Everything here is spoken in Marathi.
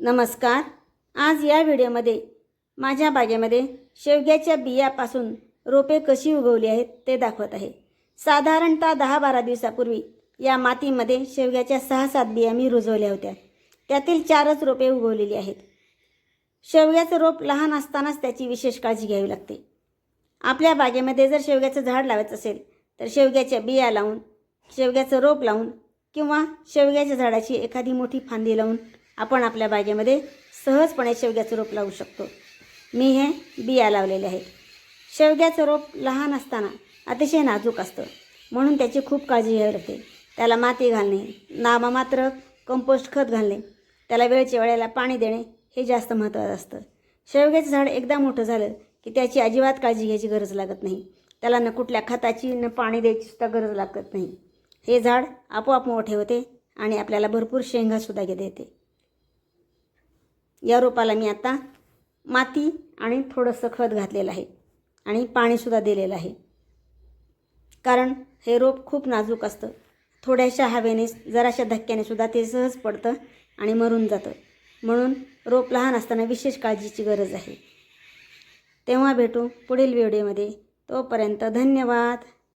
नमस्कार. आज या व्हिडिओमध्ये माझ्या बागेमध्ये शेवग्याच्या बियापासून रोपे कशी उगवली आहेत ते दाखवत आहे. साधारणतः दहा बारा दिवसापूर्वी या मातीमध्ये शेवग्याच्या सहा सात बिया मी रुजवल्या होत्या. त्यातील चारच रोपे उगवलेली आहेत. शेवग्याचं रोप लहान असतानाच त्याची विशेष काळजी घ्यावी लागते. आपल्या बागेमध्ये जर शेवग्याचं झाड लावायचं असेल तर शेवग्याच्या बिया लावून शेवग्याचं रोप लावून किंवा शेवग्याच्या झाडाची एखादी मोठी फांदी लावून आपण आपल्या बागेमध्ये सहजपणे शेवग्याचं रोप लावू शकतो. मी हे बिया लावलेले आहेत. शेवग्याचं रोप लहान असताना अतिशय नाजूक असतं. म्हणून त्याची खूप काळजी घ्यावी लागते. त्याला माती घालणे नाममात्र कंपोस्ट खत घालणे त्याला वेळच्या वेळेला पाणी देणे हे जास्त महत्त्वाचं असतं. शेवग्याचं झाड एकदा मोठं झालं की त्याची अजिबात काळजी घ्यायची गरज लागत नाही. त्याला न कुठल्या खताची न पाणी द्यायची सुद्धा गरज लागत नाही. हे झाड आपोआप मोठे होते आणि आपल्याला भरपूर शेंगासुद्धा घेता येते. या रोपाला मी आता माती आणि थोडंसं खत घातलेलं आहे आणि पाणीसुद्धा दिलेलं आहे. कारण हे रोप खूप नाजूक असतं. थोड्याशा हवेने जराशा धक्क्याने सुद्धा ते सहज पडतं आणि मरून जातं. म्हणून रोप लहान असताना विशेष काळजीची गरज आहे. तेव्हा भेटू पुढील व्हिडिओमध्ये. तोपर्यंत धन्यवाद.